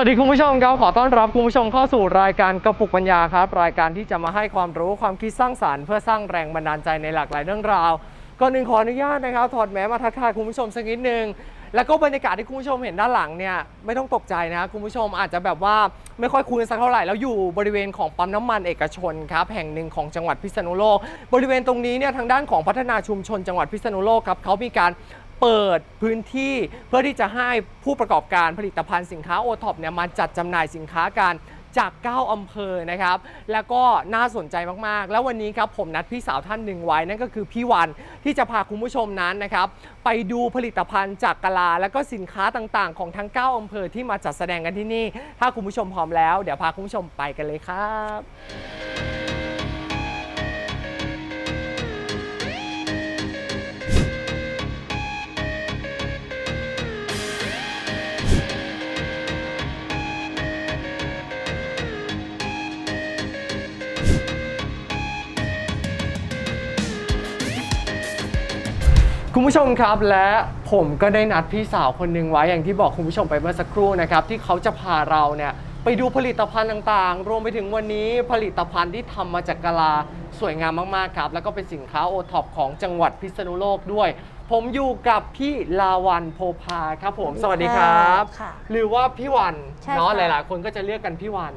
วัสดีคุณผู้ชมครับขอต้อนรับคุณผู้ชมเข้าสู่รายการกระปุกปัญญาครับ รายการที่จะมาให้ความรู้ความคิดสร้างสารรค์เพื่อสร้างแรงบันดาลใจในหลากหลายเรื่องราวก่อนหนึ่งขออนุญาตนะครับถอดแมสมาทักทายคุณผู้ชมสักนิดนึงแล้วก็บรรยากาศที่คุณผู้ชมเห็นด้านหลังเนี่ยไม่ต้องตกใจนะคุณผู้ชมอาจจะแบบว่าไม่ค่อยคุ้นสักเท่าไหร่แล้วอยู่บริเวณของปั๊มน้ำมันเอกชนครับแห่งหนึ่งของจังหวัดพิษณุโลก บริเวณตรงนี้เนี่ยทางด้านของพัฒนาชุมชนจังหวัดพิษณุโลกครับเขามีการ เปิดพื้นที่เพื่อที่จะให้ผู้ประกอบการผลิตภัณฑ์สินค้าโอท็อปเนี่ยมาจัดจำหน่ายสินค้ากันจาก 9 อำเภอนะครับ แล้วก็น่าสนใจมาก ๆ แล้ววันนี้ครับผมนัดพี่สาวท่านหนึ่งไว้นั่นก็คือพี่วันที่จะพาคุณผู้ชมนั้นนะครับ ไปดูผลิตภัณฑ์จากกะลา แล้วก็สินค้าต่างๆ ของทั้ง 9 อำเภอที่มาจัดแสดงกันที่นี่ ถ้าคุณผู้ชมพร้อมแล้ว เดี๋ยวพาคุณผู้ชมไปกันเลยครับ คุณผู้ชมครับและผมก็ได้นัดพี่สาวคนหนึ่งไว้อย่างที่บอกคุณผู้ชมไปเมื่อสักครู่นะครับที่เขาจะพาเราเนี่ยไปดูผลิตภัณฑ์ต่างๆ รวมไปถึงวันนี้ผลิตภัณฑ์ที่ทำมาจากกะลาสวยงามมากๆครับแล้วก็เป็นสินค้าโอท็อปของจังหวัดพิษณุโลกด้วย ผมอยู่กับพี่ลาวันโพพาครับผมสวัสดีครับค่ะหรือว่าพี่วันใช่เนาะค่ะหลายๆ คนก็จะเรียกกันพี่วัน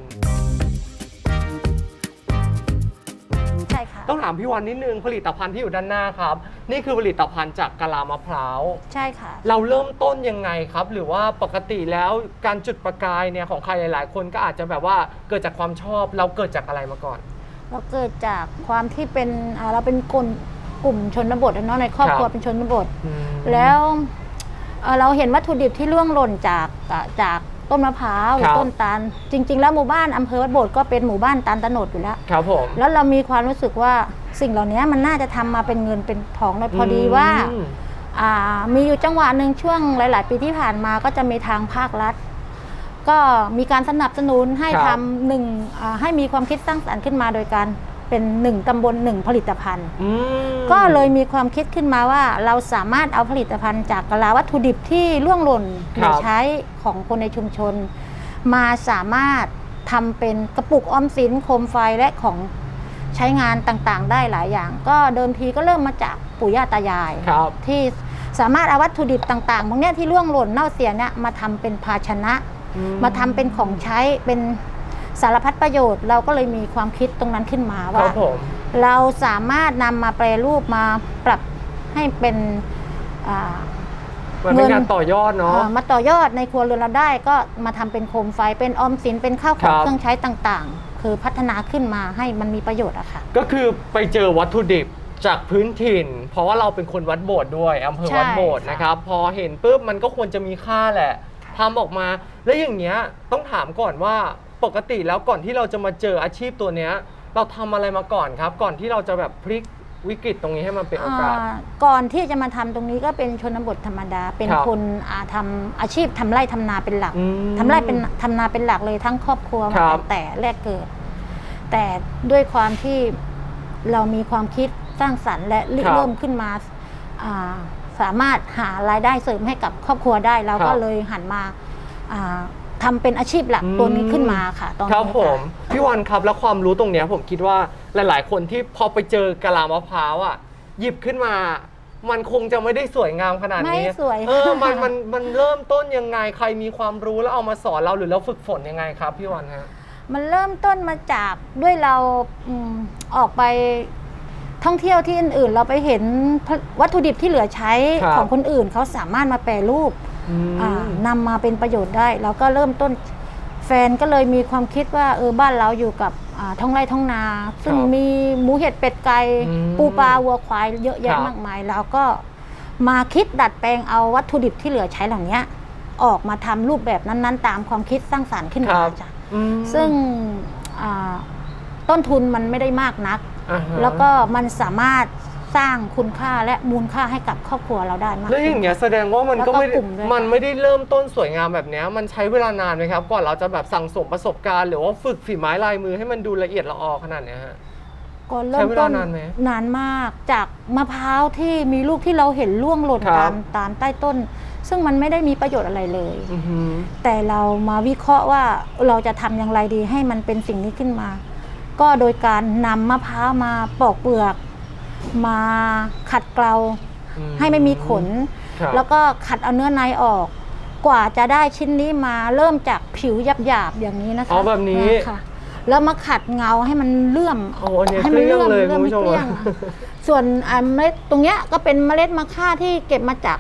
ค่ะ ต้องถามพี่วันนิดนึงผลิตภัณฑ์ที่อยู่ด้านหน้าครับ นี่คือผลิตภัณฑ์จากกะลามะพร้าว ใช่ค่ะ เราเริ่มต้นยังไงครับ หรือว่าปกติแล้วการจุดประกายเนี่ยของใครหลาย ๆ คนก็อาจจะแบบว่าเกิดจากความชอบเราเกิดจากอะไรมาก่อน เราเกิดจากความที่เป็นอ่าเราเป็นกลุ่มกลุ่มชนบทอะเนาะในครอบครัวครับเป็นชนบท อืม แล้วเอ่อเราเห็นวัตถุดิบที่ล่วงหล่นจากอ่าจาก ต้นมะพร้าวหรือครับ ต้นตาลจริง ๆ แล้วหมู่บ้านอำเภอวัดโบดก็เป็นหมู่บ้านตาลตะโนดอยู่แล้ว ครับผม แล้วเรามีความรู้สึกว่าสิ่งเหล่านี้มันน่าจะทำมาเป็นเงินเป็นทองเลยพอดีว่าอืมอ่า มีอยู่จังหวะหนึ่งช่วงหลาย ๆ ปีที่ผ่านมาก็จะมีทางภาครัฐ ก็มีการสนับสนุนให้ครับ ทำหนึ่งอ่าให้มีความคิดสร้างสรรค์ขึ้นมาโดยการ เป็นหนึ่งตำบลหนึ่งผลิตภัณฑ์ อืมก็เลยมีความคิดขึ้นมาว่าเราสามารถเอาผลิตภัณฑ์จากกะลาวัตถุดิบที่ล่วงหล่นเหลือใช้ของคนในชุมชน มาสามารถทำเป็นกระปุกออมสินโคมไฟและของใช้งานต่างๆ ได้หลายอย่าง ก็เดิมทีก็เริ่มมาจากปู่ย่าตายาย ครับ ที่สามารถเอาวัตถุดิบต่างๆพวกเนี้ยที่ล่วงหล่นเน่าเสียเนี่ยมาทำเป็นภาชนะอืมาทำเป็นของใช้เป็น สารพัดประโยชน์ เราก็เลยมีความคิดตรงนั้นขึ้นมาคว่ารับผมเราสามารถนำมาแปรรูปมาปรับให้เป็นอ่ามันเป็นเงินงานต่อยอดเนาะเอ่อมาต่อยอดในครัวเรือนเราได้ก็มาทำเป็นโคมไฟเป็นออมสินเป็นข้าวของครับเครื่องใช้ต่างๆ คือพัฒนาขึ้นมาให้มันมีประโยชน์อะค่ะ ก็คือไปเจอวัตถุดิบจากพื้นถิ่น เพราะว่าเราเป็นคนวัดโบสถ์ด้วยอำเภอใช่วัดโบสถ์ค่ะนะครับ พอเห็นปุ๊บมันก็ควรจะมีค่าแหละ ทำออกมา แล้วอย่างเงี้ยต้องถามก่อนว่าปกติแล้วก่อนที่เราจะมาเจออาชีพตัวเนี้ย เราทำอะไรมาก่อนครับ ก่อนที่เราจะแบบพลิกวิกฤตตรงนี้ให้มันเป็นโอกาส อ่าก่อนที่จะมาทำตรงนี้ก็เป็นชนบทธรรมดา เป็นครับคนอ่าทำอาชีพทำไร่ทำนาเป็นหลักอืมทำไร่เป็นทำนาเป็นหลักเลยทั้งครอบครัวครัมาบตั้งแต่แรกเกิด แต่ด้วยความที่เรามีความคิดสร้างสรรค์และริเริ่มขึ้นมาอ่า สามารถหารายได้เสริมให้กับครอบครัวได้เราก็เลยหันมาอ่าทำเป็นอาชีพหลักตัวนี้ขึ้นมาค่ะ ตอนคนี้รับผมค่ะพี่วันครับแล้วความรู้ตรงเนี้ยผมคิดว่าหลาย ๆ คนที่พอไปเจอกะลามะพร้าวอะหยิบขึ้นมา มันคงจะไม่ได้สวยงามขนาดนี้ไม่สวยเออมันมันมันเริ่มต้นยังไงใครมีความรู้แล้วเอามาสอนเราหรือเราฝึกฝนยังไงครับพี่วันฮะ มันเริ่มต้นมาจากด้วยเราอืมออกไป ท่องเที่ยวที่อื่นๆ เราไปเห็นวัตถุดิบที่เหลือใช้ครับของคนอื่นเขาสามารถมาแปรรูปอืม อ่านำมาเป็นประโยชน์ได้ เราก็เริ่มต้นแฟนก็เลยมีความคิดว่าเออบ้านเราอยู่กับอ่าท้องไร่ท้องนา ซึ่งครับมีหมูเห็ดเป็ดไก่อืมปูปลาวัวควายเยอะคแยะรับมากมายเราก็มาคิดดัดแปลงเอาวัตถุดิบที่เหลือใช้เหล่านี้ออกมาทำรูปแบบนั้นๆ ตามความคิดสร้างสรรค์ขึ้นคมารับจ้ะ อืมซึ่งอ่าต้นทุนมันไม่ได้มากนัก อ่าฮะ แล้วก็มันสามารถสร้างคุณค่าและมูลค่าให้กับครอบครัวเราได้มากแล้วอย่างเงี้ยแสดงว่ามันก็ไม่แล้วก็กลุ่มด้วย มันไม่ได้เริ่มต้นสวยงามแบบเนี้ยมันใช้เวลานานไหมครับกว่าเราจะแบบสั่งสมประสบการณ์หรือว่าฝึกฝีไม้ลายมือให้มันดูละเอียดละออขนาดเนี้ยฮะก่อนเริ่มต้นใช้เวลานานไหมนานมากจากมะพร้าวที่มีลูกที่เราเห็นร่วงหล่นครับ ตามตามใต้ต้น ซึ่งมันไม่ได้มีประโยชน์อะไรเลย อือหือแต่เรามาวิเคราะห์ว่าเราจะทำอย่างไรดีให้มันเป็นสิ่งนี้ขึ้นมา ก็โดยการนำมะพร้าวมาปอกเปลือก มาขัดเกลาอืมให้ไม่มีขน ครับแล้วก็ขัดเอาเนื้อในออก กว่าจะได้ชิ้นนี้มาเริ่มจากผิวหยาบๆอย่างนี้นะคะอ๋อแบบนี้ค่ะ แล้วมาขัดเงาให้มันเลื่อม โอ้อันเนี้ยให้เกมันลี้ยงเลื่อมเลยเลื่คุอณมผู้ชมเกลี้ยงอะส่วนอ่าเมล็ดตรงเนี้ยก็เป็นเมล็ดมะค่าที่เก็บมาจาก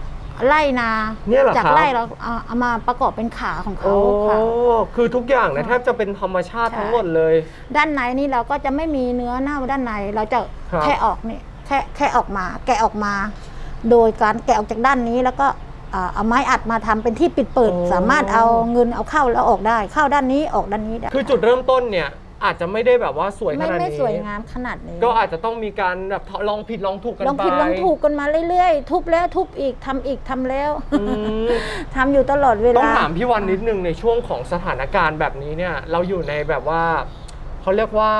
ไร่นา เนี่ยเหรอจากครับ ไร่เราเอาเอามาประกอบเป็นขาของโอ้เขาค่ะ คือทุกอย่างเนี่ยแทบจะเป็นธรรมชาติใช่ ทั้งหมดเลย ด้านในนี่เราก็จะไม่มีเนื้อเน่าด้านในเราจะครับ แค่ออกนี่แค่แค่ออกมา แกะออกมา โดยการแกะออกจากด้านนี้แล้วก็อ่าเอาไม้อัดมาทำเป็นที่ปิดเปิด สามารถเอาเงินเอาเข้าแล้วออกได้ เข้าด้านนี้ออกด้านนี้ได้ คือจุดเริ่มต้นเนี่ย อาจจะไม่ได้แบบว่าสวยขไม่นาดไม่นี้สวยงามขนาดนี้ก็อาจจะต้องมีการแบบลองผิดลองถูกกันไปลองผิดลองถูกกันมาเรื่อยๆ ทุบแล้วทุบอีกทำอีกทำแล้ว อืม ทำอยู่ตลอดเวลา ต้องถามพี่วันนิดนึงในช่วงของสถานการณ์แบบนี้เนี่ย เราอยู่ในแบบว่าเขาเรียกว่า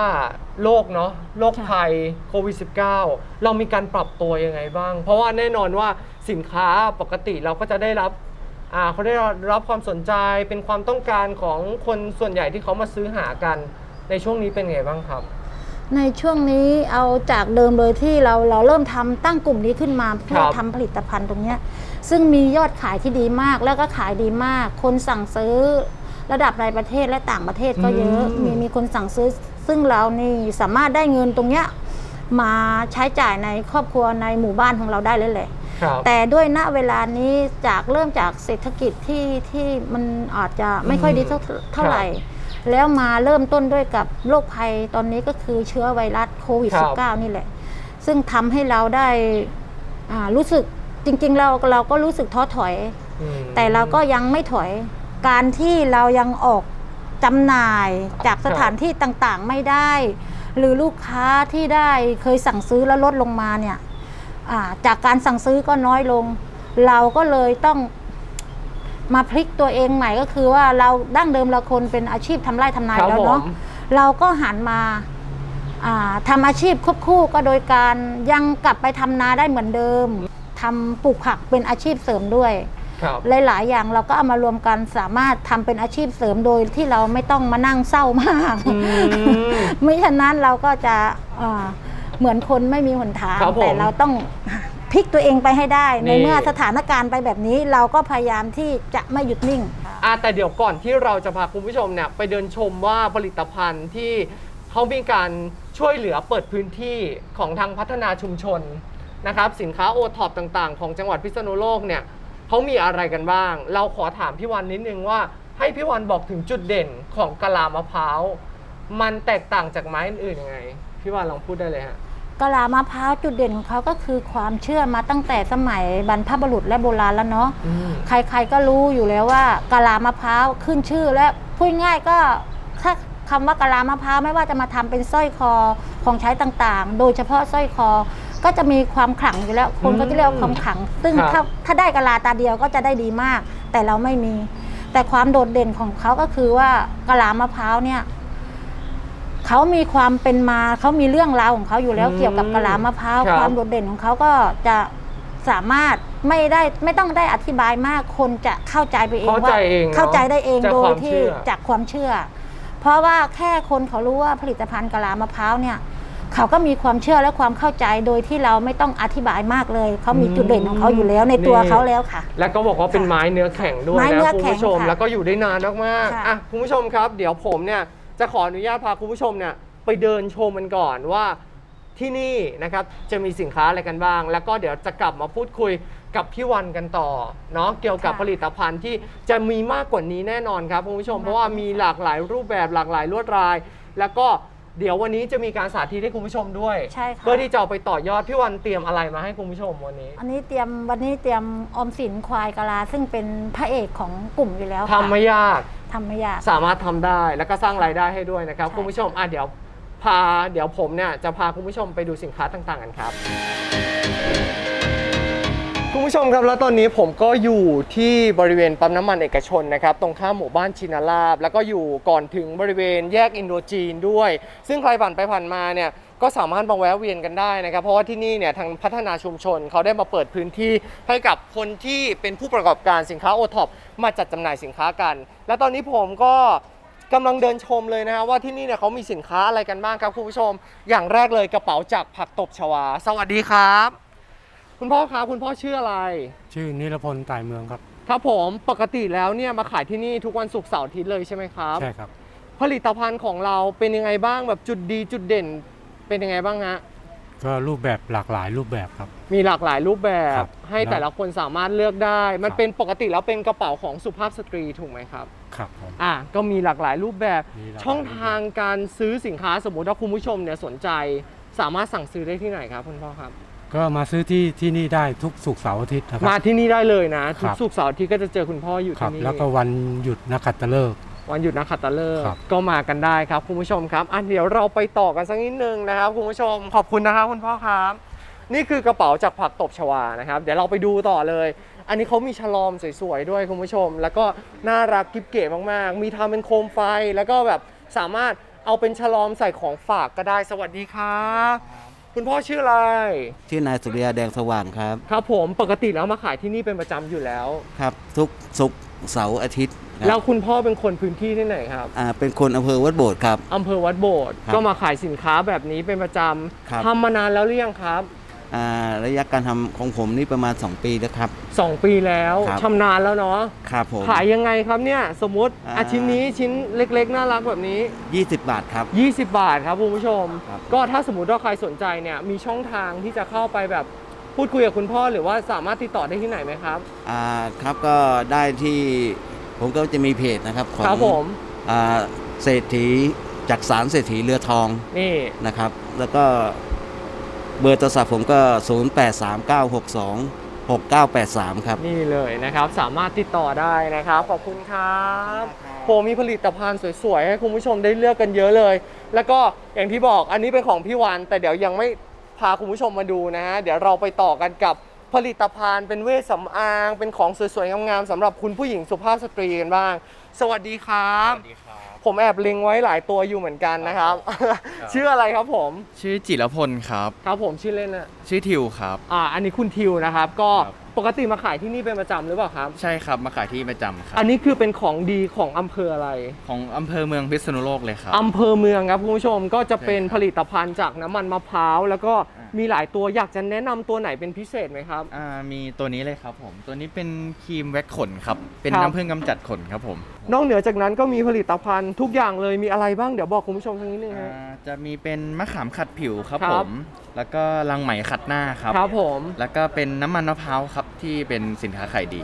โรคเนาะโรคค่ะ ภัยโควิด -19 เรามีการปรับตัวยังไงบ้าง เพราะว่าแน่นอนว่าสินค้าปกติเราก็จะได้รับอ่าเขาได้รับความสนใจเป็นความต้องการของคนส่วนใหญ่ที่เขามาซื้อหากัน ในช่วงนี้เป็นไงบ้างครับ ในช่วงนี้เอาจากเดิมเลยที่เราเราเริ่มทำตั้งกลุ่มนี้ขึ้นมาเพื่อครับทำผลิตภัณฑ์ตรงเนี้ยซึ่งมียอดขายที่ดีมากแล้วก็ขายดีมาก คนสั่งซื้อระดับในประเทศและต่างประเทศก็เยอะอืม มีมีคนสั่งซื้อ ซึ่งเรานี่สามารถได้เงินตรงเนี้ยมาใช้จ่ายในครอบครัวในหมู่บ้านของเราได้เลยแหละ ครับ แต่ด้วยณเวลานี้จากเริ่มจากเศรษฐกิจที่ที่มันอาจจะไม่ค่อยดีเท่าเท่าไหร่ แล้วมาเริ่มต้นด้วยกับโรคภัยตอนนี้ก็คือเชื้อไวรัสโควิดครับ -19 นี่แหละ ซึ่งทำให้เราได้อ่ารู้สึกจริง ๆ เราเราก็รู้สึกท้อถอยอืมแต่เราก็ยังไม่ถอยการที่เรายังออกจำหน่ายจากสถานที่ต่างๆไม่ได้ หรือลูกค้าที่ได้เคยสั่งซื้อแล้วลดลงมาเนี่ยอ่าจากการสั่งซื้อก็น้อยลง เราก็เลยต้อง มาพลิกตัวเองใหม่ก็คือว่าเราดั้งเดิมเราคนเป็นอาชีพทำไร่ทำนาครับแล้วเนาะผมเราก็หันมาอ่าทำอาชีพควบคู่ก็โดยการยังกลับไปทำนาได้เหมือนเดิมทำปลูกผักเป็นอาชีพเสริมด้วยครับหลายๆอย่างเราก็เอามารวมกันสามารถทำเป็นอาชีพเสริมโดยที่เราไม่ต้องมานั่งเศร้ามากอืมไม่ฉะนั้นเราก็จะอ่าเหมือนคนไม่มีหนทางครับผมแต่เราต้อง พลิกตัวเองไปให้ได้นี่ในเมื่อสถานการณ์ไปแบบนี้ เราก็พยายามที่จะไม่หยุดนิ่ง อะแต่เดี๋ยวก่อนที่เราจะพาคุณผู้ชมเนี่ยไปเดินชมว่าผลิตภัณฑ์ที่เขามีการช่วยเหลือเปิดพื้นที่ของทางพัฒนาชุมชนนะครับสินค้าโอท็อปต่างๆ ของจังหวัดพิษณุโลกเนี่ยเขามีอะไรกันบ้าง เราขอถามพี่วันนิดนึงว่า ให้พี่วันบอกถึงจุดเด่นของกะลามะพร้าวมันแตกต่างจากไม้อื่นๆยังไงพี่วันลองพูดได้เลยฮะ กะลามะพร้าวจุดเด่นของเขาก็คือความเชื่อมาตั้งแต่สมัยบรรพบุรุษและโบราณแล้วเนาะอืม ใครๆก็รู้อยู่แล้วว่ากะลามะพร้าวขึ้นชื่อและพูดง่ายก็ถ้าคำว่ากะลามะพร้าวไม่ว่าจะมาทำเป็นสร้อยคอของใช้ต่างๆ โดยเฉพาะสร้อยคอ ก็จะมีความขลังอยู่แล้ว คนก็จะเรียกว่าความขลัง ซึ่งครับ ถ้าถ้าได้กะลาตาเดียวก็จะได้ดีมาก แต่เราไม่มี แต่ความโดดเด่นของเขาก็คือว่ากะลามะพร้าวเนี่ย เขามีความเป็นมาเขามีเรื่องราวของเขาอยู่แล้วอืมเกี่ยวกับกะลามะพร้าวครับ ความโดดเด่นของเขาก็จะสามารถไม่ได้ไม่ต้องได้อธิบายมากคนจะเข้าใจไปเองเข้าว่าใจเองเนอะเข้าใจได้เองจากโดคยวามที่เชื่อ จากความเชื่อ เพราะว่าแค่คนเขารู้ว่าผลิตภัณฑ์กะลามะพร้าวเนี่ย เขาก็มีความเชื่อและความเข้าใจโดยที่เราไม่ต้องอธิบายมากเลยเขามีจุดเด่นของเขาอยู่แล้วในตัวนี่ เขาแล้วค่ะ แล้วก็บอกว่าเป็นค่ะไม้เนื้อแข็งด้วยไม้เนื้นะอคุณแข็งผู้ชม ค่ะแล้วก็อยู่ได้นานมากๆค่ะ อะคุณผู้ชมครับ เดี๋ยวผมเนี่ย จะขออนุญาตพาคุณผู้ชมเนี่ยไปเดินชมมันก่อนว่าที่นี่นะครับจะมีสินค้าอะไรกันบ้าง แล้วก็เดี๋ยวจะกลับมาพูดคุยกับพี่วันกันต่อเนาะเกี่ยวกับค่ะผลิตภัณฑ์ที่จะมีมากกว่านี้แน่นอนครับคุณผู้ชมเพราะว่ามีหลากหลายรูปแบบหลากหลายลวดลาย แล้วก็เดี๋ยววันนี้จะมีการสาธิตให้คุณผู้ชมด้วย ใช่ค่ะเพื่อที่จะเอาไปต่อยอดพี่วันเตรียมอะไรมาให้คุณผู้ชมวันนี้อันนี้เตรียมวันนี้เตรียมออมสินควายกะลาซึ่งเป็นพระเอกของกลุ่มอยู่แล้วค่ะทำไม่ยาก ทำไม่ยาก สามารถทำได้แล้วก็สร้างรายได้ให้ด้วยนะครับ ใช่ คุณผู้ชมอะเดี๋ยวพาเดี๋ยวผมเนี่ยจะพาคุณผู้ชมไปดูสินค้าต่างๆกันครับ คุณผู้ชมครับแล้วตอนนี้ผมก็อยู่ที่บริเวณปั๊มน้ำมันเอกชนนะครับ ตรงข้ามหมู่บ้านชินาลาบ แล้วก็อยู่ก่อนถึงบริเวณแยกอินโดจีนด้วย ซึ่งใครผ่านไปผ่านมาเนี่ย ก็สามารถมาแวะเวียนกันได้นะครับ เพราะว่าที่นี่เนี่ยทางพัฒนาชุมชนเขาได้มาเปิดพื้นที่ให้กับคนที่เป็นผู้ประกอบการสินค้าโอท็อปมาจัดจำหน่ายสินค้ากัน และตอนนี้ผมก็กำลังเดินชมเลยนะฮะว่าที่นี่เนี่ยเขามีสินค้าอะไรกันบ้างครับคุณผู้ชม อย่างแรกเลยกระเป๋าจากผักตบชวา สวัสดีครับ คุณพ่อครับคุณพ่อชื่ออะไร ชื่อนิรพลต่ายเมืองครับ ครับผมปกติแล้วเนี่ยมาขายที่นี่ทุกวันศุกร์เสาร์อาทิตย์เลยใช่ไหมครับ ใช่ครับ ผลิตภัณฑ์ของเราเป็นยังไงบ้างแบบจุดดีจุดเด่น เป็นยังไงบ้างฮะก็รูปแบบหลากหลายรูปแบบครับ มีหลากหลายรูปแบบครับให้แต่ละคนสามารถเลือกได้ มันครับ เป็นปกติแล้วเป็นกระเป๋าของสุภาพสตรีถูกไหมครับ ครับผม อะก็มีหลากหลายรูปแบบ มีหลากหลาย ช่องทางการซื้อสินค้าสมมุติว่าคุณผู้ชมเนี่ยสนใจ สามารถสั่งซื้อได้ที่ไหนครับคุณพ่อครับ ก็มาซื้อที่ที่นี่ได้ทุกศุกร์เสาร์อาทิตย์นะคมารับ ที่นี่ได้เลยนะคทุรักบศุกร์เสาร์อาทิตย์ก็จะเจอคุณพ่ออยู่ครัที่บ นี่แล้วก็วันหยุดนักขัตฤกษ์ วันหยุดนักขัตฤกครัษ์บก็มากันได้ครับคุณผู้ชมครับอะเดี๋ยวเราไปต่อกันสักนิดนึงนะครับคุณผู้ชมขอบคุณนะครับคุณพ่อครับ นี่คือกระเป๋าจากผักตบชวานะครับ เดี๋ยวเราไปดูต่อเลย อันนี้เขามีฉลอมสวยๆด้วยคุณผู้ชม แล้วก็น่ารักกิ๊บเก๋มากๆ มีทำเป็นโคมไฟแล้วก็แบบสามารถเอาเป็นฉลอมใส่ของฝากก็ได้สวัสดีครับคุณพ่อชื่ออะไร ชื่อนายสุริยาแดงสว่างครับ ครับผมปกติแล้วมาขายที่นี่เป็นประจำอยู่แล้ว ครับ ทุกศุกร์เสาร์อาทิตย์ ครับแล้วคุณพ่อเป็นคนพื้นที่ที่ไหนครับอ่าเป็นคนอำเภอวัดโบสถ์ครับ อำเภอวัดโบสถ์ครับก็มาขายสินค้าแบบนี้เป็นประจครับำทำมานานแล้วหรือยังครับอ่าระยะการทำของผมนี่ประมาณ 2 ปีแล้วครับ2ปีแล้วครับ ชำนาญแล้วเนาะครับผม ขายยังไงครับเนี่ยสมมติอ่า อาชิ้นนี้ชิ้นเล็กๆ น่ารักแบบนี้ 20 บาทครับ 20 บาทครับคุณผู้ชม ครับ ก็ถ้าสมมติว่าใครสนใจเนี่ยมีช่องทางที่จะเข้าไปแบบพูดคุยกับคุณพ่อหรือว่าสามารถติดต่อได้ที่ไหนไหมครับ อ่าครับก็ได้ที่ ผมก็จะมีเพจนะครับของครับผมอ่าเศรษฐีจากสารเศรษฐีเรือทองนี่นะครับ แล้วก็เบอร์โทรศัพท์ผมก็ 0839626983 ครับ นี่เลยนะครับ สามารถติดต่อได้นะครับ ขอบคุณครับโหมีผลิตภัณฑ์สวยๆ ให้คุณผู้ชมได้เลือกกันเยอะเลย แล้วก็อย่างที่บอกอันนี้เป็นของพี่วัน แต่เดี๋ยวยังไม่พาคุณผู้ชมมาดูนะฮะเดี๋ยวเราไปต่อกันกับ ผลิตภัณฑ์เป็นเวชสำอาง เป็นของสวยๆงามๆสำหรับคุณผู้หญิงสุภาพสตรีกันบ้าง สวัสดีครับผมแอบเล็งไว้หลายตัวอยู่เหมือนกันนะครับ ชื่ออะไรครับผม ชื่อจิรพลครับ ครับผมชื่อเล่นอะชื่อทิวครับ อ่า อันนี้คุณทิวนะครับ ก็ครับ ปกติมาขายที่นี่เป็นประจำหรือเปล่าครับ ใช่ครับมาขายที่ประจำครับ อันนี้คือเป็นของดีของอำเภออะไร ของอำเภอเมืองพิษณุโลกเลยครับ อำเภอเมืองครับคุณผู้ชมก็จะเป็นใช่ครับผลิตภัณฑ์จากน้ำมันมะพร้าวแล้วก็อ่า มีหลายตัวอยากจะแนะนำตัวไหนเป็นพิเศษไหมครับ อ่ามีตัวนี้เลยครับผม ตัวนี้เป็นครีมแว็กขนครับ เป็นครับ น้ำผึ้งกำจัดขนครับผมนอกเหนือจากนั้นก็มีผลิตภัณฑ์ทุกอย่างเลยมีอะไรบ้างเดี๋ยวบอกคุณผู้ชมทางนี้นึงอ่าฮะจะมีเป็นมะขามขัดผิวครับครัผบมแล้วก็รังไหมขัดหน้าครับ ครับผม แล้วก็เป็นน้ำมันมะพร้าวครับที่เป็นสินค้าขายดี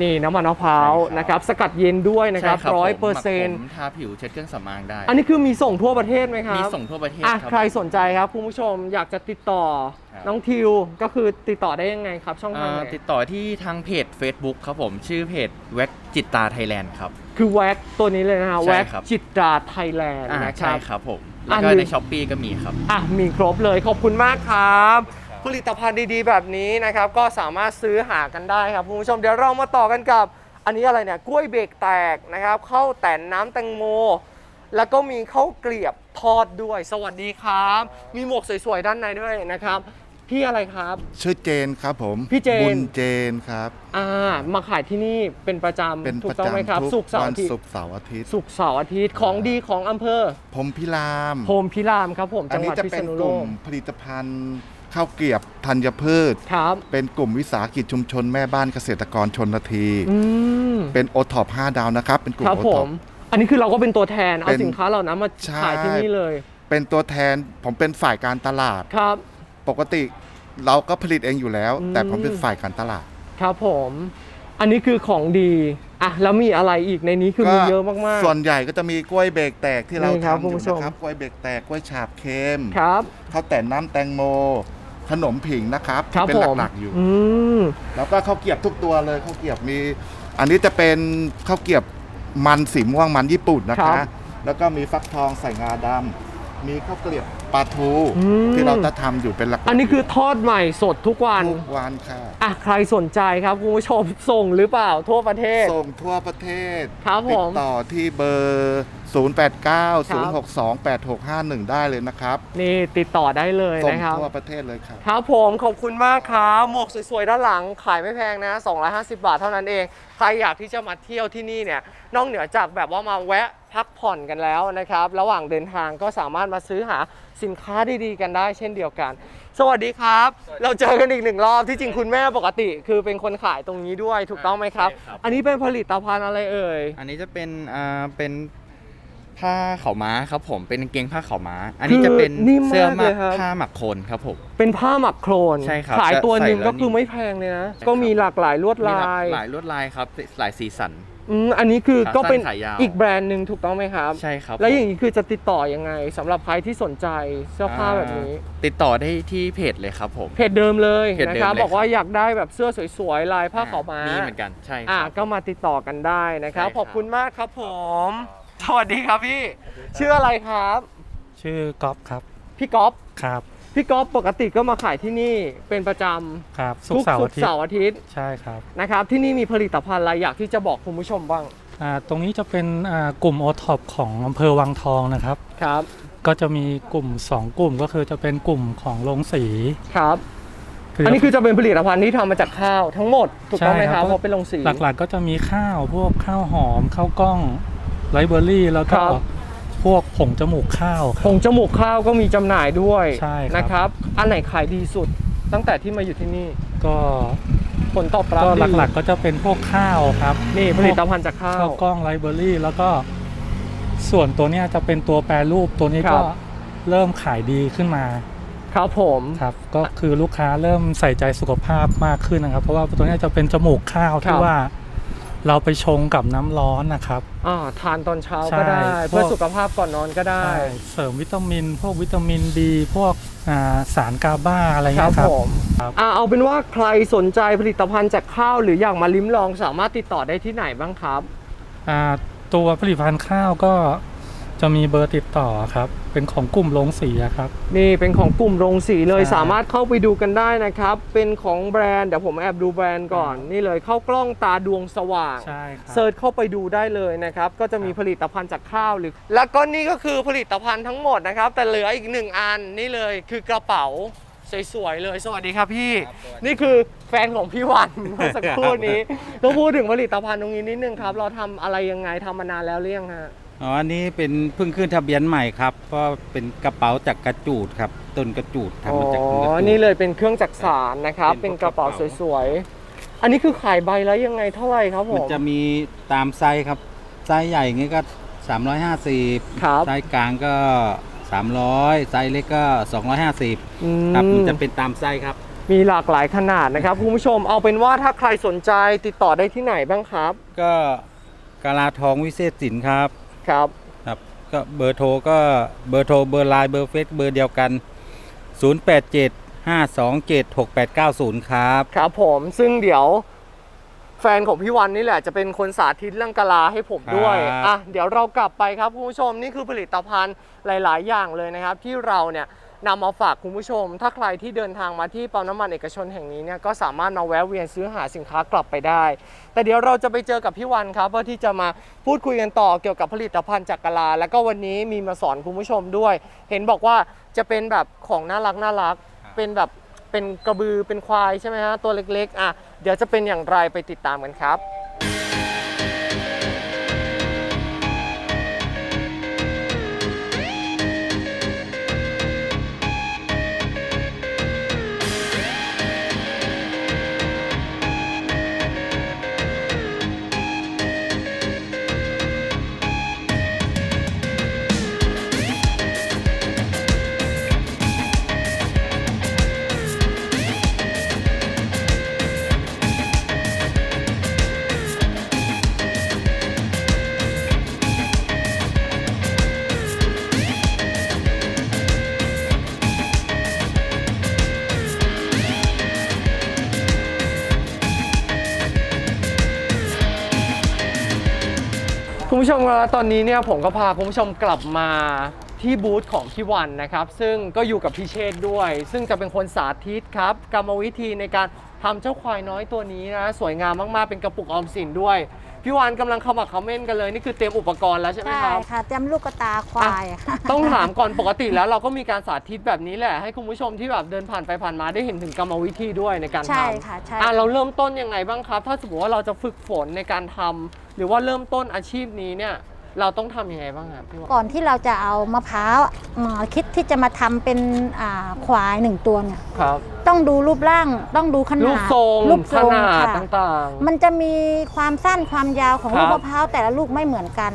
นี่น้ำมันมะพร้าวใช่ครับ นะครับสกัดเย็นด้วยนะครับใช่ร้อยผมเปอร์เซ็นหต์มักผมทาผิวเช็ดเครื่องสำอางได้ อันนี้คือมีส่งทั่วประเทศไหมครับ มีส่งทั่วประเทศอะครับ ใครสนใจครับคุณผู้ชมอยากจะติดต่อครับ น้องทิวก็คือติดต่อได้ยังไงครับ ช่องทางอ่าไหนติดต่อที่ทางเพจ Facebook ครับผมชื่อเพจแว็กจิตตาไทยแลนด์ครับ คือแว็กตัวนี้เลยนะฮะใช่แว็กครับ จิตราไทยแลนด์อ่านะคใช่รับ ครับผมอะแล้วก็ลืในมช้อปปีก็มีครับ อะมีครบเลยขอบคุณมากครับ ผลิตภัณฑ์ดีๆ แบบนี้นะครับ ก็สามารถซื้อหากันได้ครับคุณผู้ชมเดี๋ยวเรามาต่อกันกับ อันนี้อะไรเนี่ยกล้วยเบรกแตกนะครับข้าวแต่นน้ำแตงโม แล้วก็มีข้าวเกลียบทอดด้วย สวัสดีครับ มีหมวกสวยๆด้านในด้วยนะครับ พี่อะไรครับ ชื่อเจนครับผมพี่เจน บุญเจนครับ อ่ามาขายที่นี่เป็นประจเป็นำถูปกระต้องไหมจำครับทุกสุกร์เสาร์วัอาทิตศุย์กร์เสาร์อาทิตย์สุกร์เสาร์อาทิตย์ของดีของอำเภอผมพิราม โพมพิรามครับผมอัจังนี้หวัดจะพิเป็ษนณุกโลลุ่กมผลิตภัณฑ์ ข้าวเกรียบธัญพืช ครับ เป็นกลุ่มวิสาหกิจชุมชนแม่บ้านเกษตรกรชนนาที อืมเป็นโอท็อป5ดาวนะครับ เป็นกลุ่คมรับโอผท็อป ม อันนี้คือเราก็เป็นตัวแทน เอาเป็นสินค้าเหล่านั้นมาใช่ ขายที่นี่เลย เป็นตัวแทนผมเป็นฝ่ายการตลาด ครับ ปกติเราก็ผลิตเองอยู่แล้ว อืม แต่ผมเป็นฝ่ายการตลาด ครับผม อันนี้คือของดี อะ แล้วมีอะไรอีกในนี้คือมีเยอะมากๆส่วนใหญ่ก็จะมีกล้วยเบรกแตกที่เรานี่ครับทำอคุณยู่ผู้ชม นะครับ กล้วยเบรกแตกกล้วยฉาบเค็มครับ ข้าวแต่นน้ำแตงโม ขนมผิงนะครับครับที่เป็นผมหลักๆอยู่ อืม แล้วก็ข้าวเกรียบทุกตัวเลยข้าวเกรียบมี อันนี้จะเป็นข้าวเกรียบมันสีม่วงมันญี่ปุ่นนะครัคะ บแล้วก็มีฟักทองใส่งาดำมีข้าวเกรียบปลาทูอืม ที่เราจะทำอยู่เป็นหลักๆอันนี้คือทอดใหม่สดทุกวัน ทุกวันค่ะอะใครสนใจครับคุณผู้ชมส่งหรือเปล่าทั่วประเทศ ส่งทั่วประเทศครับผติดม ต่อที่เบอร์0890628651 ได้เลยนะครับนี่ติดต่อได้เลยส่งนะครับ ทั่วประเทศเลยครับ ครับผมขอบคุณมากครับหมวกสวยๆด้านหลังขายไม่แพงนะ 250 บาทเท่านั้นเอง ใครอยากที่จะมาเที่ยวที่นี่เนี่ยนอกเหนือจากแบบว่ามาแวะพักผ่อนกันแล้วนะครับ ระหว่างเดินทางก็สามารถมาซื้อหาสินค้าดีๆ กันได้เช่นเดียวกัน สวัสดีครับ เราเจอกันอีกหนึ่งรอบที่จริงคุณแม่ปกติ คือเป็นคนขายตรงนี้ด้วยถูกต้องไหมครับ ใช่ครับ อันนี้เป็นผลิตภัณฑ์อะไรเอ่ย อันนี้จะเป็นอ่าเป็น ผ้าขาวม้าครับผมเป็นกางเกงผ้าขาวม้า อันนี้จะเป็นคือนิ่มมากเสื้อหมัเลยครับ ผ้าหมักโคลนครับผม เป็นผ้าหมักโครนใช่ครับขายตัวหนึ่งใส่แล้วก็คือนิ่มไม่แพงเลยนะ ใช่ครับ ก็มีหลากหลายลวดมีลาหลากยหลายลวดลายครับหลายสีสัน อืมอันนี้คือขาก็เป็นสั้นขายาว อีกแบรนด์หนึ่งถูกต้องไหมครับ ใช่ครับแล้วอย่างผมนี้คือจะติดต่อยังไงสำหรับใครที่สนใจเสื้อผ้าแบบนี้ อ่าติดต่อได้ที่เพจเลยครับผม เพจเดิมเลยเพจนะเดิมครับเลยบอกว่าครับอยากได้แบบเสื้อสวยๆลายผ้าขาวม้ามีมีเหมือนกันใช่คอะรับ ก็มาติดต่อกันได้นะครับ ใช่ครับ ขอบคุณมากครับผม สวัสดีครับพี่ ชื่ออะไรครับ ชื่อก๊อฟครับพี่ก๊อฟครับพี่ก๊อฟปกติก็มาขายที่นี่เป็นประจครับำสุกร์เสาร์ทุอากทิตเสาย์ร์อาทิตย์ใช่ครับนะครับ ที่นี่มีผลิตภัณฑ์อะไรอยากที่จะบอกคุณผู้ชมบ้างอ่าตรงนี้จะเป็นอ่ากลุ่มโอท็อปของอำเภอวังทองนะครับ ครับก็จะมีกลุ่ม 2 กลุ่มก็คือจะเป็นกลุ่มของโรงสีครับคืออันนี้คือจะเป็นผลิตภัณฑ์ที่ทำมาจากข้าวทั้งหมดถูกต้องไหมใช่คครัรับบเพราะเป็นโรงสี หลักๆก็จะมีข้าวพวกข้าวหอมข้าวกล้อง ไรเบอรี่แล้วก็ครับ พวกผงจมูกข้าวคผรับ งจมูกข้าวก็มีจำหน่ายด้วยใช่ครับ นะครับ อันไหนขายดีสุด ตั้งแต่ที่มาอยู่ที่นี่ก็ผลตอบรับก็ดีหลักๆก็จะเป็นพวกข้าวครับนี่ผลิตภัณฑ์จากข้าข้าว วกล้องไรเบอรี่แล้วก็ส่วนตัวเนี้ยจะเป็นตัวแปรรูปตัวนี้ครัก็บ เริ่มขายดีขึ้นมาครับผม ครับ ก็คือลูกค้าเริ่มใส่ใจสุขภาพมากขึ้นนะครับ เพราะว่าตัวเนี้ยจะเป็นจมูกข้าวที่ว่า เราไปชงกับน้ำร้อนนะครับ อ่าทานตอนเช้าใช่ก็ได้เพื่อพวกสุขภาพก่อนนอนก็ได้ใช่เสริมวิตามิน พวกวิตามินดี พวกอ่าสารกาบ้าอะไรคเงี้รับยครับ ผมครับ อ่าเอาเป็นว่าใครสนใจผลิตภัณฑ์จากข้าว หรืออยากมาลิ้มลองสามารถติดต่อได้ที่ไหนบ้างครับ อ่าตัวผลิตภัณฑ์ข้าวก็ จะมีเบอร์ติดต่อครับ เป็นของกลุ่มโรงสีอะครับ นี่เป็นของกลุ่มโรงสีเลยใช่ สามารถเข้าไปดูกันได้นะครับ เป็นของแบรนด์เดี๋ยวผมแอบดูแบรนด์ก่อน นี่เลยเข้ากล้องตาดวงสว่าง ใช่ครับเซิร์ชเข้าไปดูได้เลยนะครับ ก็จะมีผลิตภัณฑ์จากข้าวหรือ แล้วก็นี่ก็คือผลิตภัณฑ์ทั้งหมดนะครับ แต่เหลืออีกหนึ่งอันนี่เลยคือกระเป๋าสวยๆเลย สวัสดีครับพี่ นี่คือแฟนของพี่วัน เมื่อสักครู่นี้ต้องพูดถึงผลิตภัณฑ์ตรงนี้นิดนึงครับ เราทำอะไรยังไงทำมานานแล้วหรือยังฮะ อ๋ออันนี้เป็นเพิ่งขึ้นทะเบียนใหม่ครับก็เป็นกระเป๋าจากกระจูดครับต้นกระจูดอ๋อทำมาจากต้นกระจูด นี่เลยเป็นเครื่องจักสานนะครับ เป็เป็นนกระเป๋ากระเป๋า สวยๆ อันนี้คือขายใบแล้วยังไงเท่าไหร่ครับผมันม จะมีตามไซส์ครับไซส์ใหญ่อย่างงี้ก็ 350ครับ ไซส์กลางก็ 300 ไซส์เล็กก็ 250 อืมครับมันจะเป็นตามไซส์ครับ มีหลากหลายขนาดนะครับคุณผู้ชม เอาเป็นว่าถ้าใครสนใจติดต่อได้ที่ไหนบ้างครับ ก็กาลาทองวิเศษสินครับ ครับ ครับก็เบอร์โทรก็เบอร์โทรเบอร์ไลน์เบอร์เฟซเบอร์เดียวกัน 087 527 6890 ครับ ครับผมซึ่งเดี๋ยวแฟนของพี่วันนี่แหละจะเป็นคนสาธิตเรื่องกะลาให้ผมด้วย ครับ อะ เดี๋ยวเรากลับไปครับคุณผู้ชมนี่คือผลิตภัณฑ์หลาย ๆ อย่างเลยนะครับ ที่เราเนี่ย นำมาฝากคุณผู้ชม ถ้าใครที่เดินทางมาที่ปั๊มน้ำมันเอกชนแห่งนี้เนี่ยก็สามารถมาแวะเวียนซื้อหาสินค้ากลับไปได้ แต่เดี๋ยวเราจะไปเจอกับพี่วันครับเพื่อที่จะมาพูดคุยกันต่อเกี่ยวกับผลิตภัณฑ์จากกะลา แล้วก็วันนี้มีมาสอนคุณผู้ชมด้วย เห็นบอกว่าจะเป็นแบบของน่ารักน่ารักเป็นแบบเป็นกระบือเป็นควายใช่ไหมฮะตัวเล็กๆอะเดี๋ยวจะเป็นอย่างไรไปติดตามกันครับ ผู้ชมครับตอนนี้เนี่ยผมก็พาคุณผู้ชมกลับมาที่บูธของพี่วันนะครับ ซึ่งก็อยู่กับพี่เชษด้วย ซึ่งจะเป็นคนสาธิตครับ กรรมวิธีในการ ทำเจ้าควายน้อยตัวนี้นะ สวยงามมากๆ เป็นกระปุกออมสินด้วย พี่วันกำลังขมักเขม้นกันเลย นี่คือเตรียมอุปกรณ์แล้วใช่ไหมใช่ครับ ค่ะเตรียมลูกกระตาควายต้องถามก่อนปกติแล้วเราก็มีการสาธิตแบบนี้แหละ ให้คุณผู้ชมที่แบบเดินผ่านไปผ่านมาได้เห็นถึงกรรมวิธีด้วยในการทำใช่ค่ะใช่ อะเราเริ่มต้นยังไงบ้างครับ ถ้าสมมติว่าเราจะฝึกฝนในการทำหรือว่าเริ่มต้นอาชีพนี้เนี่ย เราต้องทำยังไงบ้างครับพี่วันก่อนที่เราจะเอามะพร้าวมาคิดที่จะมาทำเป็นอ่าควายหนึ่งตัวเนี่ยครับ ต้องดูรูปร่าง ต้องดูขนาดรูปทรงรูปขทรงนาดค่ะ ต่างๆมันจะมีความสั้นความยาวของครับลูกมะพร้าวแต่ละลูกไม่เหมือนกัน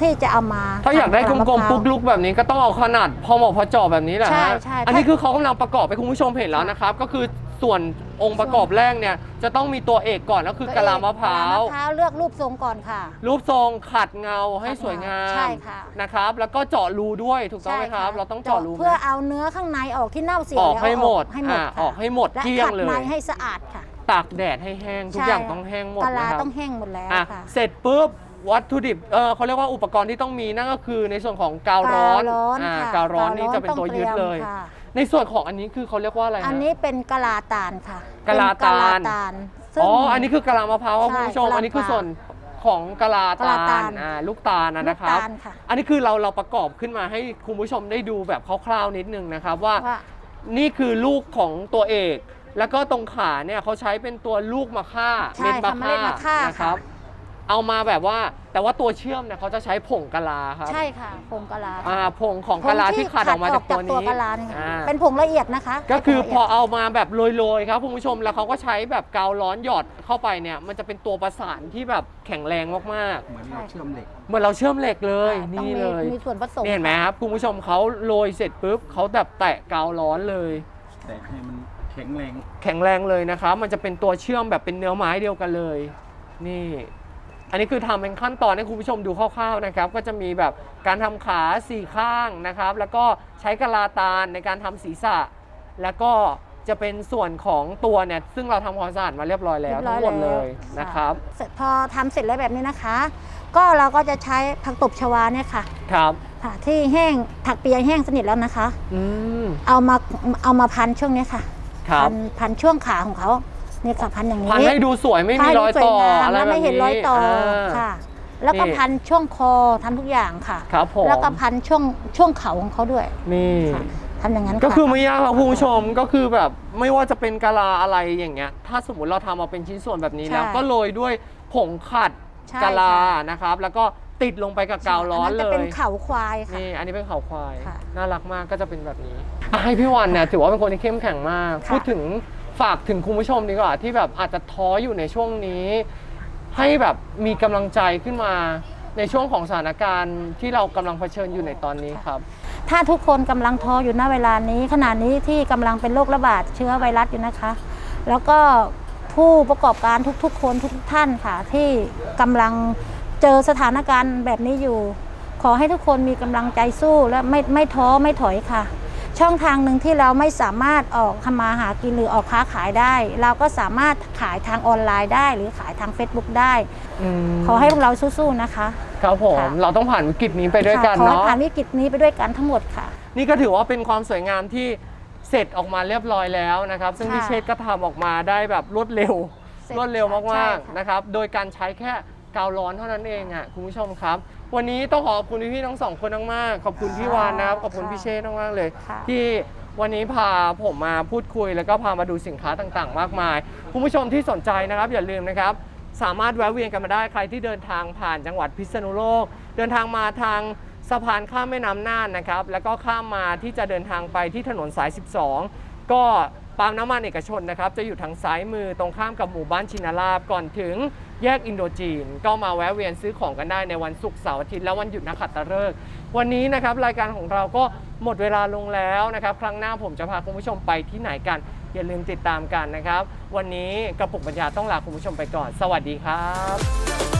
ที่จะเอามาถ้าอยากได้กทำลมๆะพร้าวปุ๊กลุกแบบนี้ก็ต้องเอาขนาดพอเหมาะพอเจาะแบบนี้แหละใช่ฮะใช่อันนี้คือเขากำลังประกอบไปคุณผู้ชมเห็นแล้วนะครับ ก็คือ ส่วนองค์ประกอบแรกเนี่ยจะต้องมีตัวเอกก่อนก็คือกะลามะพร้าวกะลมะพร้าวเลือกรูปทรงก่อนค่ะ รูปทรงขัดเงาให้สวยงามใช่ค่ะนะครับ แล้วก็เจาะรูด้วยถูกต้องไหมครับใช่ะเราต้องเจาะรูไหมเพื่อเอาเนื้อข้างในออกที่เน่าเสียออกแล้วให้หมดให้หมดอ่าค่ะออกให้หมดและเกลี้ยงขัดเลยในให้สะอาดค่ะตากแดดให้แห้งทุกใช่อย่างต้องแห้งหมดกะลานะครับต้องแห้งหมดแล้วอะค่ะเสร็จปุ๊บวัตถุดิบ เออเขาเรียกว่าอุปกรณ์ที่ต้องมีนั่นก็คือในส่วนของกาวร้อนกาวร้อนอ่าค่ะกาวร้อนกาวร้อนนี่จะเป็นตัวยึดเลย ต้องเตรียมค่ะในส่วนของอันนี้คือเขาเรียกว่าอะไรฮะอันนี้เป็นกะลาตาลค่ะกะลาตาล เป็นกะลาตาลซึ่ง อ๋อ อันนี้คือกะลามะพร้าวครับใช่คุณผู้ชม กะลาอันนี้คือส่วนของกะลากะลาตาตาล ลอ่าลูกตาลนะนะครับลูกตาลค่ะอันนี้คือเราเราประกอบขึ้นมาให้คุณผู้ชมได้ดูแบบคร่าวๆนิดนึงนะครับว่า ว่า นี่คือลูกของตัวเอก แล้วก็ตรงขาเนี่ยเขาใช้เป็นตัวลูกมะค่าใช่ค่ะเมล็ดมะค่านะครับ ค่ะ เอามาแบบว่า แต่ว่าตัวเชื่อมเนี่ยเขาจะใช้ผงกะลาครับใช่ค่ะผงกะลาอ่าผงของกะลาที่ขัดออกมาจากตัวนี้กะลาเนี่ยอ่าเป็นผงละเอียดนะคะ ก็คือเป็นพผองละเยดเอามาแบบโรยๆครับคุณผู้ชมแล้วเขาก็ใช้แบบกาวร้อนหยอดเข้าไปเนี่ย มันจะเป็นตัวประสานที่แบบแข็งแรงมากเหมือนเราเชื่อมเหล็กๆเหมือนเราเชื่อมเหล็กเลยค่ะนี่ต้องมีเลยมีส่วนผสมนี่เห็นไหมครับคุณผู้ชมเขาโรยเสร็จปุ๊บเขาแบบแตะกาวร้อนเลยแต่ให้มันแข็งแรงแข็งแรงเลยนะครับมันจะเป็นตัวเชื่อมแบบเป็นเนื้อไม้เดียวกันเลย นี่ อันนี้คือทำเป็นขั้นตอนให้คุณผู้ชมดูคร่าวๆนะครับ ก็จะมีแบบการทำขาสี่ข้างนะครับ แล้วก็ใช้กะลาตาลในการทำศีรษะ แล้วก็จะเป็นส่วนของตัวเนี่ยซึ่งเราทำความสะอาดมาเรียบร้อยแล้วรีบร้ทั้องหมดเลยแวนะครับเสร็จพอทำเสร็จแล้วแบบนี้นะคะ ก็เราก็จะใช้ผักตบชวาเนี่ยค่ะ ครับค่ะที่แห้งถักเปียแห้งสนิทแล้วนะคะ อืมเอามาเอามาพันช่วงนี้ค่ะครับพันพันช่วงขาของเขาเนี่ยค่ะพันอย่างนี้พันให้ดูสวยไม่มีให้รอยต่อสวงามอะไรแล้วแบบไม่นี้เห็นรอยต่ออาค่ะ แล้วก็นี่พันช่วงคอทำทุกอย่างค่ะครับผมแล้วก็พันช่วงช่วงเขาของเขาด้วยนี่ค่ะทำอย่างนั้นก็ค่ะคือไม่ยากครับคุณผู้ชมก็คือแบบไม่ว่าจะเป็นกะลาอะไรอย่างเงี้ย ถ้าสมมติเราทำมาเป็นชิ้นส่วนแบบนี้แล้วใช่ก็โรยด้วยผงขัดใช่กะลาค่ะนะครับ แล้วก็ติดลงไปกับกาวร้อนนเลนั้นจะยเป็นเขาควายค่ะนี่อันนี้เป็นเขาควายค่ะน่ารักมากก็จะเป็นแบบนี้อะให้พี่วันเนี่ยถือว่าเป็นคนที่เข้มแข็งมากค่ะพูดถึง ฝากถึงคุณผู้ชมดีกว่า ที่แบบอาจจะท้ออยู่ในช่วงนี้ ให้แบบมีกำลังใจขึ้นมาในช่วงของสถานการณ์ที่เรากำลังเผชิญอยู่ในตอนนี้ครับ ถ้าทุกคนกำลังท้ออยู่ณเวลานี้ขณะนี้ที่กำลังเป็นโรคระบาดเชื้อไวรัสอยู่นะคะ แล้วก็ผู้ประกอบการทุกๆ คนทุกๆท่านค่ะ ที่กำลังเจอสถานการณ์แบบนี้อยู่ ขอให้ทุกคนมีกำลังใจสู้และไม่ไม่ท้อไม่ถอยค่ะ ช่องทางหนึ่งที่เราไม่สามารถออกทำมาหากินหรือออกค้าขายได้ เราก็สามารถขายทางออนไลน์ได้ หรือขายทาง Facebook ได้ขอให้พวกเราสู้ๆนะคะ ครับผมค่ะ เราต้องผ่านวิกฤตนี้ไปด้วยกันค่ะขอให้เนาะ ผ่านวิกฤตนี้ไปด้วยกันทั้งหมดค่ะ นี่ก็ถือว่าเป็นความสวยงามที่เสร็จออกมาเรียบร้อยแล้วนะครับ ซึ่งค่ะพี่เชษฐ์ก็ทำออกมาได้แบบรวดเร็ว เสร็จรวดเร็วใช่มากค่ะ ๆนะครับ โดยการใช้แค่กาวร้อนเท่านั้นเองอะคุณผู้ชมครับ วันนี้ต้องขอขอบคุณพี่ๆทั้งสองคนมากๆขอบคุณพี่วานนะครับขอบคุณพี่เชษฐ์มากๆเลย ค่ะ ที่วันนี้พาผมมาพูดคุย แล้วก็พามาดูสินค้าต่างๆ มากมาย คุณผู้ชมที่สนใจนะครับ อย่าลืมนะครับ สามารถแวะเวียนกันมาได้ใครที่เดินทางผ่านจังหวัดพิษณุโลก เดินทางมาทางสะพานข้ามแม่น้ำน่านนะครับ แล้วก็ข้ามมาที่จะเดินทางไปที่ถนนสาย 12 ก็ปั๊มน้ำมันเอกชนนะครับ จะอยู่ทางซ้ายมือตรงข้ามกับหมู่บ้านชินาลาบก่อนถึง แยกอินโดจีน ก็มาแวะเวียนซื้อของกันได้ในวันศุกร์เสาร์อาทิตย์และวันหยุดนักขัตฤกษ์วันนี้นะครับรายการของเราก็หมดเวลาลงแล้วนะครับ ครั้งหน้าผมจะพาคุณผู้ชมไปที่ไหนกัน อย่าลืมติดตามกันนะครับ วันนี้กระปุกปัญญาต้องลาคุณผู้ชมไปก่อน สวัสดีครับ